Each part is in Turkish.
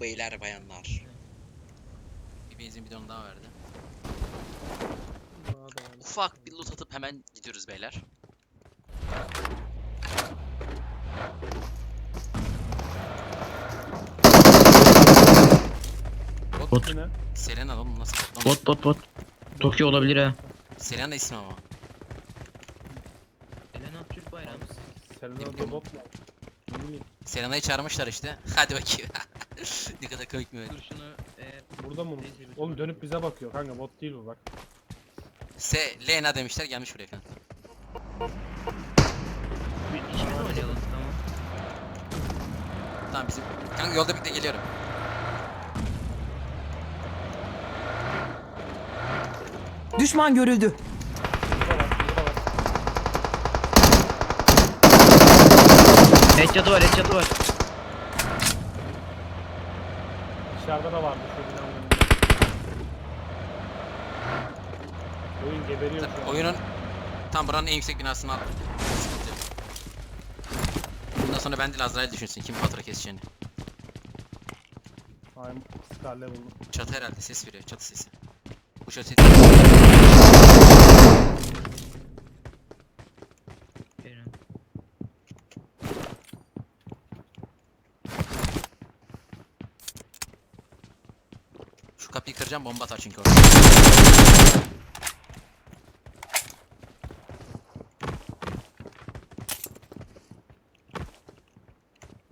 beyler bayanlar. Bir benzin bidonu daha verdi. Ufak bir loot atıp hemen gidiyoruz beyler. Bot. Yine. Selena oğlum nasıl bot lan? Bot bot bot. Tokyo olabilir ha. Selena ismi ama. Elena Türk bayrağı. Selena'da bot mu? Ne bileyim. Selena'yı çağırmışlar işte. Hadi bakayım. ne kadar komik mi? Dur şunu eğer Burada mı? Oğlum dönüp bize bakıyor kanka bot değil bu bak. Se Lena demişler gelmiş buraya kanka. bir ikimiz oynayalım tamam. Tamam bizim. Kanka yolda birlikte geliyorum. Düşman görüldü. Headshot'ı var headshot'ı var. Dışarıda da vardı şu binanın önünde. Oyun geberiyor şu an. Oyunun tam buranın en yüksek binasını. Sıkıntı yok. Bundan sonra ben değil Azrail düşünsün kim fatura keseceğini. Aynen Star level'lı. Çatı herhalde ses veriyor çatı sesi. Bu çatı sesi. Kapıyı kıracağım bomba atar çünkü orada.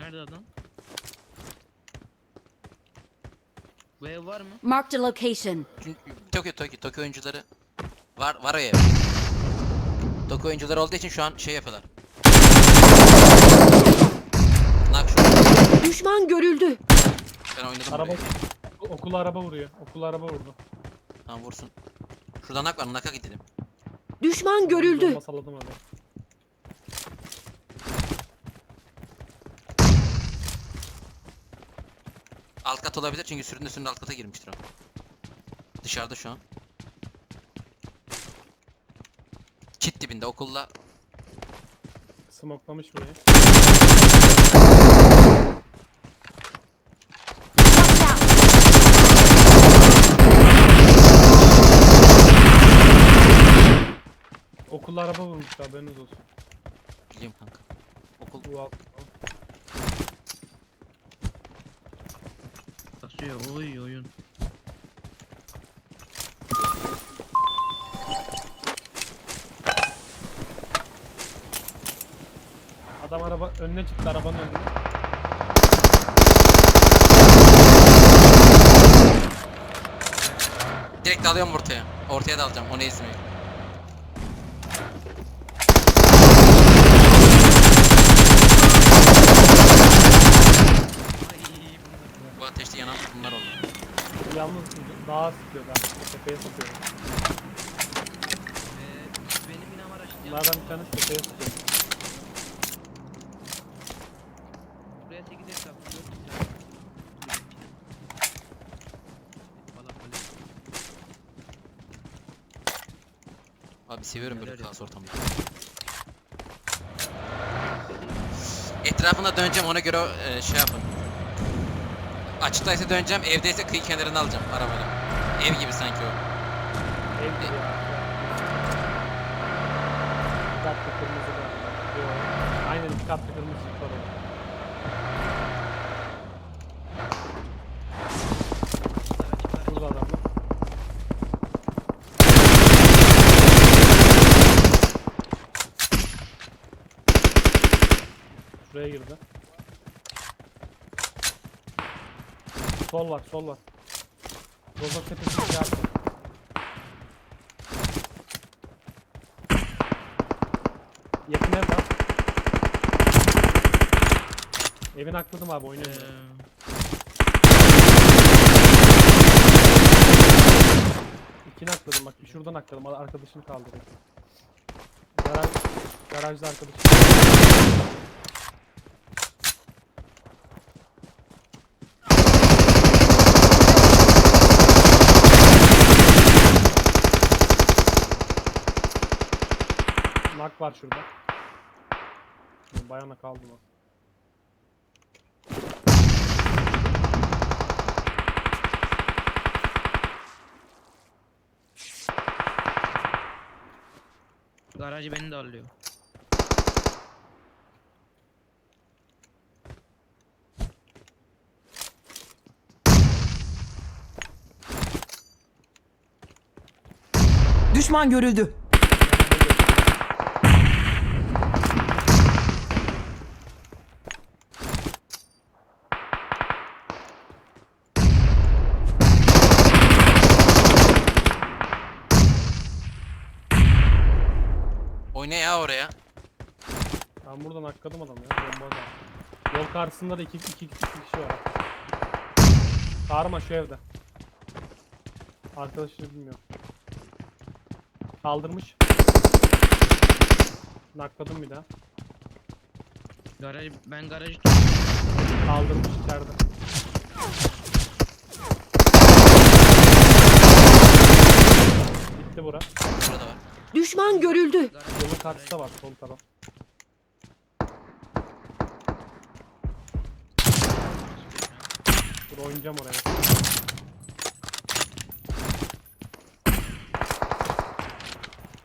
Nerede adam? Bu ev var mı? Marked a location. Çünkü Tokyo Tokyo Tokyo oyuncuları var var o ev. Tokyo oyuncuları olduğu için şu an şey yapıyorlar. Nak şu Düşman görüldü. ben oynadım Araba burayı. Okula araba vuruyor. Okula araba vurdu. Tamam vursun. Şurada nak var naka gidelim. Düşman görüldü. Bomba salladım hadi. Alt kat olabilir çünkü süründe süründe alt kata girmiştir o. Dışarıda şu an. Çit dibinde okulla. Smoklamış burayı. Okula araba vurmuş haberiniz olsun. Biliyorum kanka. Okul Bu. Basıyor oy oyun. Adam araba önüne çıktı arabanın önüne. direkt dalıyorum ortaya. Ortaya dalacağım. Onu ezmeyi. Bu ateşte yanan bunlar oldu. Yalnız dağa sıkıyor ben. Tepeye sıkıyorum. Ee, benim binam araçlı. Bunlardan bir tanesi tepeye sıkıyor. Buraya 8 hesap. 4 hesap. Balak balak. Abi seviyorum böyle kaos ortamları. Etrafına döneceğim ona göre e, şey yapın. Açıktaysa döneceğim, evdeyse kıyı kenarını alacağım arabayla. Ev gibi sanki o. Ev gibi ya. Bir katlı kırmızı da. Yo. Aynen iki katlı kırmızı var orada. Burada adamlar. Şuraya girdi. Sol var, sol var. Rozok tepesine geldi. Yakın ev var. Evin akladım abi Ee, oynayalım. İkini akladım bak şuradan akladım arkadaşını kaldırdım. Garaj, garajda arkadaşım. Var şurada. Bayana kaldım o. Garajı beni de alıyor. Düşman görüldü. Oyna ya oraya. Ben buradan hakladım adam ya. Bomba da. Yol karşısında da iki, iki, iki, iki kişi var. Kahraman şu evde. Arkadaşını bilmiyorum. Kaldırmış. Nakladım bir daha. Garaj ben garajı Kaldırmış içeride. Bitti bura. Burada var. Düşman görüldü. Yolun karşısı da var sol taraf. Dur oynayacağım oraya.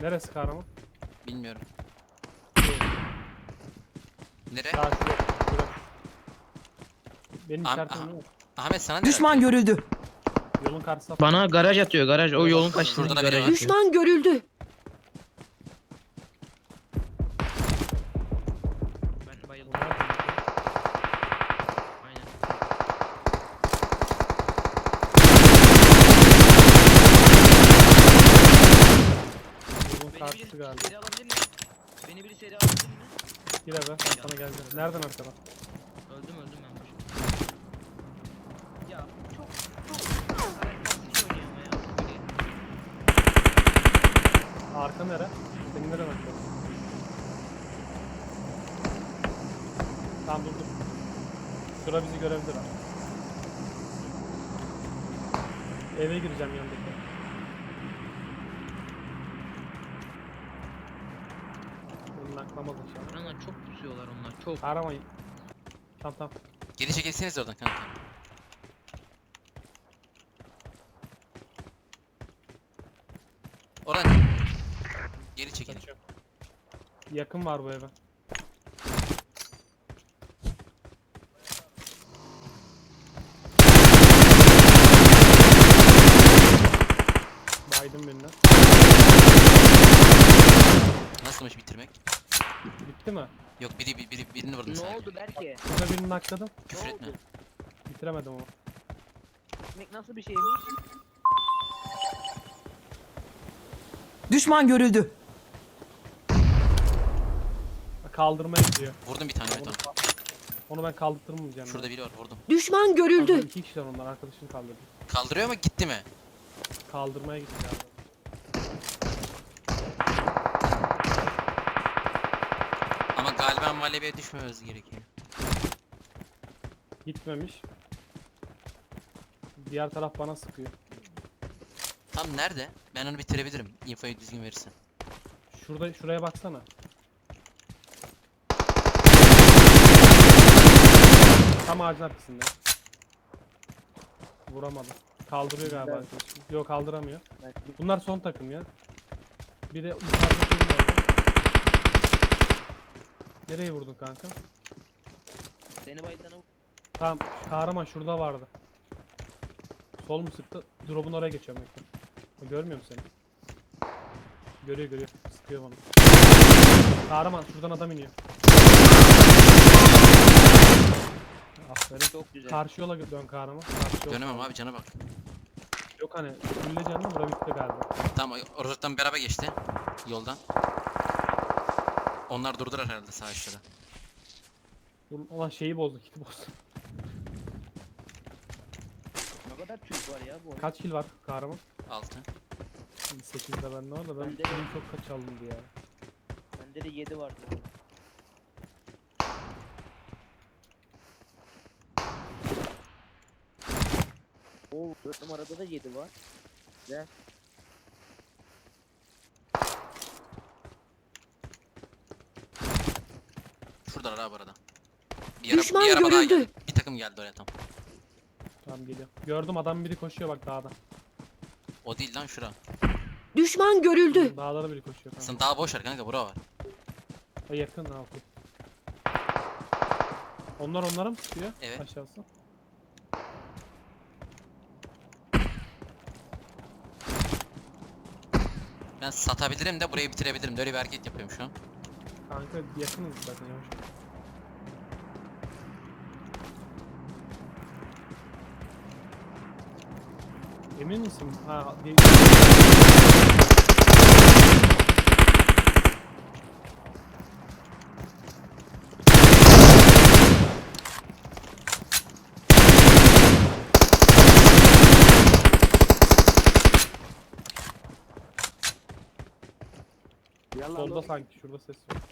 Neresi kahraman? Bilmiyorum. Nere? Daha şuraya. şuraya. Benim Am- işaretim aha. yok. Ahmet sana ne Düşman görüldü. Yolun karşısı. Bana garaj atıyor garaj. O yolun Şurada karşısında da biri garaj var. atıyor. Düşman görüldü. Ben bayıldım. Onlar- Aynen. Biri galiba. seri alabilir mi? Beni biri seri alabilir mi? Gir eve ben sana geleceğim. Nereden arkadan? Öldüm öldüm ben. Ya çok çok karaktersiz oynuyor ama ya. Böyle Arka nere? Senin nereden arkadan? Tamam dur dur. Şura bizi görebilir ha. Eve gireceğim yanındaki. Naklamaz inşallah. Onlar çok pusuyorlar onlar çok. Kahraman. Tamam tamam. Geri çekilseniz oradan kanka. Oradan. Geri çekilin. Kaçıyorum. Yakın var bu eve. Baydım birine. Nasılmış bitirmek? Bitti mi? Yok biri biri, biri birini vurdum Ne sana. oldu Berke? Burada birini nakladım. Küfür Ne etme. oldu? Bitiremedim ama. Ekmek nasıl bir şeymiş? Düşman görüldü. Kaldırmaya gidiyor. Vurdum bir tane Onu, evet onu. onu ben kaldırtırmayacağım. Şurada biri var vurdum. Düşman görüldü. İki kişiler onlar arkadaşını kaldırdı. Kaldırıyor mu gitti mi? Kaldırmaya gitti abi. Galiba muhallebeye düşmememiz gerekiyor. Gitmemiş. Diğer taraf bana sıkıyor. Tam nerede? Ben onu bitirebilirim. Infoyu düzgün verirsen. Şurada şuraya baksana. Tam ağacın arkasında. Vuramadım. Kaldırıyor galiba arkadaşım. Yok kaldıramıyor. Bunlar son takım ya. Bir de. Nereye vurdun kanka? Seni baydana Tamam kahraman şurada vardı. Sol mu sıktı? Drop'un oraya geçiyorum bekle. O Görmüyor musun seni? Görüyor görüyor. Sıkıyor bana. Kahraman şuradan adam iniyor. Aferin. çok güzel. Karşı yola dön kahraman. Karşı yola. Dönemem abi cana bak. Yok hani fulle canlı bura bitti galiba. Tamam oradan beraber geçti. Yoldan. Onlar durdular herhalde sağ. Bunun olan şeyi bozdu, kiti bozdu. Ne kadar Türk var ya bu. Kaç kill var kahraman? 6. 8'de bende var da ben Bende de. çok kaç alındı ya. Bende de 7 vardı. Oo 4 numarada da 7 var. Güzel. Şuradalar abi arada. Bir, ara- Düşman bir araba daha görüldü. geldi. Bir takım geldi oraya tam. Tamam geliyor. Gördüm adam biri koşuyor bak dağda. O değil lan şura. Düşman görüldü. Dağlara biri koşuyor. Tamam. Sen daha boş ver kanka bura var. Ha, yakın ha okey. Onlar onlara mı sıkıyor? Evet. Aşağısı. Ben satabilirim de burayı bitirebilirim de öyle bir hareket yapıyorum şu an. Kanka yakınız zaten yavaş. Emin misin? Ha, di- solda sanki şurada ses var.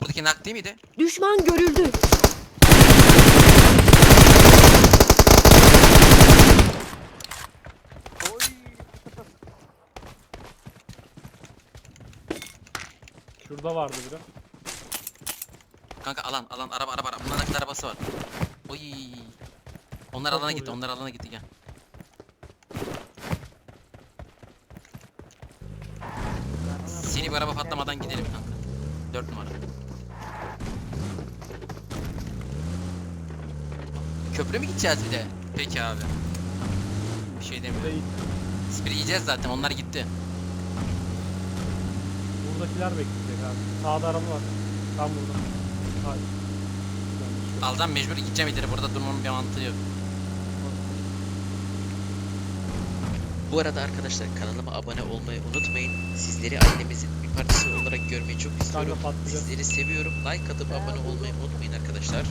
Buradaki nak değil miydi? Düşman görüldü. Şurada vardı biri. Kanka alan alan araba araba araba. Bunların nakit arabası var. Oy. Onlar Çok alana gitti onlar alana gitti gel. Seni bir araba patlamadan gidelim kanka. 4 numara. Köprü mü gideceğiz bir de? Peki abi. Bir şey demiyorum. Spiri yiyeceğiz zaten onlar gitti. Buradakiler bekleyecek Sağda araba var. Tam burada. Hayır. Aldan mecbur gideceğim ileri burada durmamın bir mantığı yok. Bu arada arkadaşlar kanalıma abone olmayı unutmayın. Sizleri ailemizin bir parçası olarak görmeyi çok istiyorum. Sizleri seviyorum. Like atıp abone olmayı unutmayın arkadaşlar.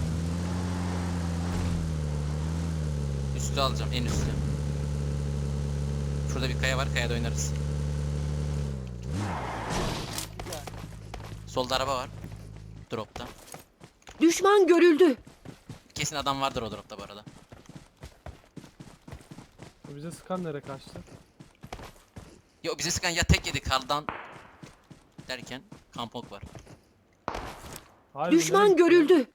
Üstü alacağım en üstü. Şurada bir kaya var kayada oynarız. Solda araba var. Dropta. Düşman görüldü. Kesin adam vardır o dropta bu arada. Bize sıkan nereye kaçtı? Yo bize sıkan ya tek yedi kardan derken kampok var. Hayır, bu nereye Düşman ya? görüldü.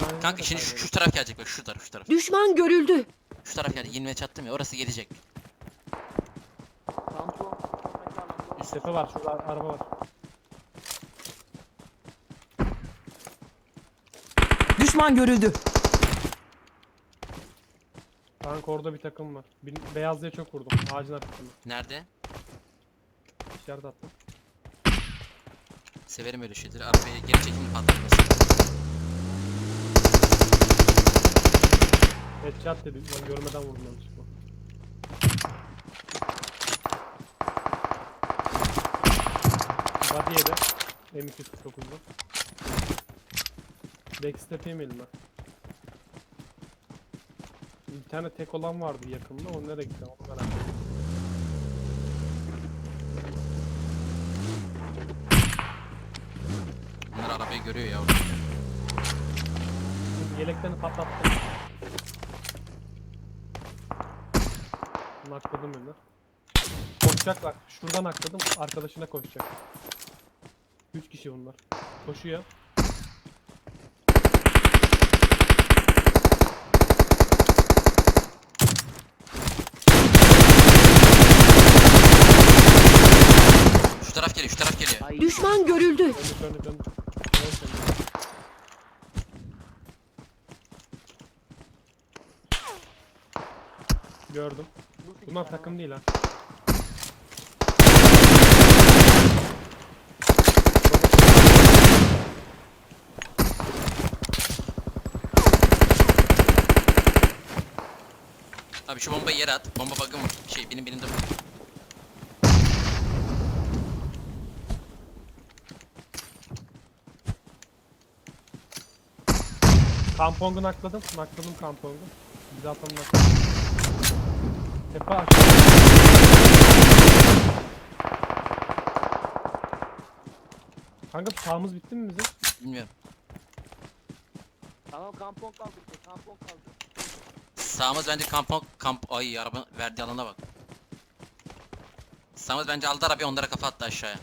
Tane Kanka şimdi şu, şu taraf gelecek bak şu taraf şu taraf. Düşman görüldü. Şu taraf geldi 20 çattım ya orası gelecek. Tepe var şurada araba var. Düşman görüldü. Kanka orada bir takım var. Bir, beyaz diye çok vurdum. Ağacın arkasında. Nerede? İşaret attım. Severim öyle şeyleri. Arabayı geri çekimli patlatmasın. Headshot dedi. Ben görmeden vurdum yanlışlıkla. Body'ye de M249'da. Backstep yemeyelim ben. Bir tane tek olan vardı yakında. O nereye gitti? Onu merak ediyorum. Bunlar arabayı görüyor ya. Şimdi Yeleklerini patlattım. Nakladım beni. Koşacaklar. Şuradan nakladım. Arkadaşına koşacak. 3 kişi bunlar. Koşuyor. Şu taraf geliyor şu taraf geliyor. Düşman görüldü. Gördüm. Bunlar takım değil ha. Abi şu bombayı yere at. Bomba bug'ım var. Şey benim benim de var. Kampong'u nakladım. Nakladım kampong'u. Bir daha tam nakladım. Tepe aşağı. Kanka sağımız bitti mi bizim? Bilmiyorum. Tamam kampon kaldı kampon kaldı. Sağımız bence kampa kamp ay araba verdiği alana bak. Sağımız bence aldı arabayı onlara kafa attı aşağıya.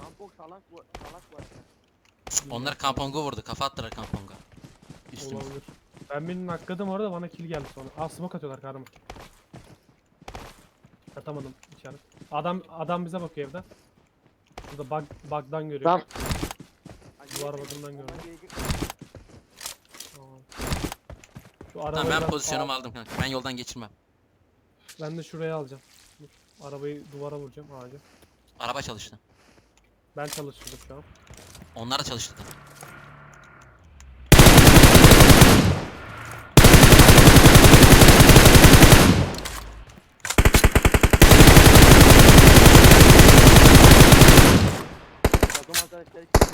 Kampong salak var, salak var. Onlar kampongu vurdu. Kafa attılar kamponga. Olabilir. Ben birini nakladım orada bana kill geldi sonra. Aa smoke atıyorlar karma. Atamadım içeri. Adam adam bize bakıyor evde. Şurada bug, bug'dan görüyor. Tamam. Duvar bakımından gördüm. Tamam. Şu Tamam ben pozisyonumu aldım kanka. Ben yoldan geçirmem. Ben de şuraya alacağım. Dur. Arabayı duvara vuracağım ağaca. Araba çalıştı. Ben çalıştırdım şu an. Onlar da. Takım arkadaşlar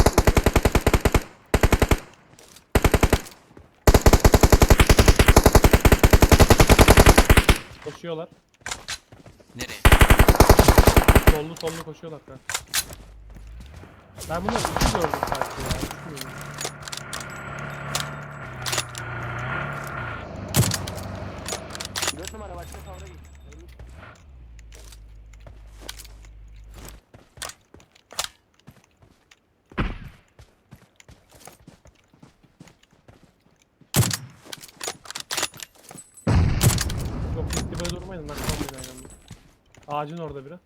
Koşuyorlar. Nereye? Sollu sollu koşuyorlar kanka. Ben bunu iki gördüm sanki ya. üç müydü? Dört numara başka kavra git. Çok durmayın. Naklanmayın aynı anda. Ağacın orada biri.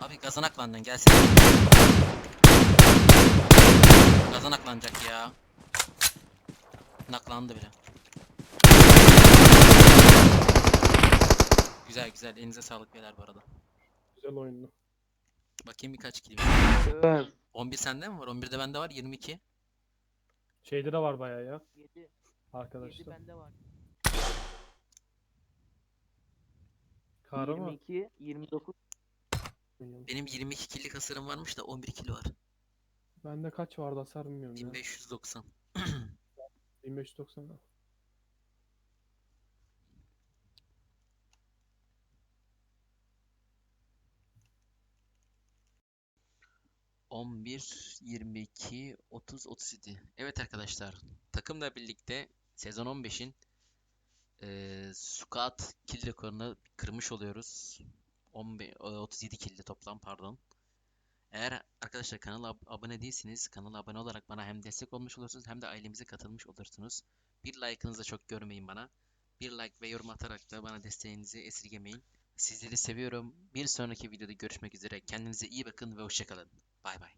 Abi gazanaklandın gelsene. Gazanaklanacak ya. Naklandı bile. Güzel güzel. Elinize sağlık beyler bu arada. Güzel oyundu. Bakayım birkaç kilim. Evet. 11 sende mi var? 11'de bende var. 22. Şeyde de var bayağı ya. 7. Arkadaşlar. 7 bende var. Kara mı? 22, 29. Benim 22 killik hasarım varmış da 11 kilo var. Bende kaç vardı hasar bilmiyorum ya. 1590. 1590. 11, 22, 30, 37. Evet arkadaşlar takımla birlikte sezon 15'in e, squat kill rekorunu kırmış oluyoruz. 15, 37 kilde toplam pardon. Eğer arkadaşlar kanala abone değilsiniz, kanala abone olarak bana hem destek olmuş olursunuz hem de ailemize katılmış olursunuz. Bir like'ınızı çok görmeyin bana. Bir like ve yorum atarak da bana desteğinizi esirgemeyin. Sizleri seviyorum. Bir sonraki videoda görüşmek üzere. Kendinize iyi bakın ve hoşçakalın. Bay bay.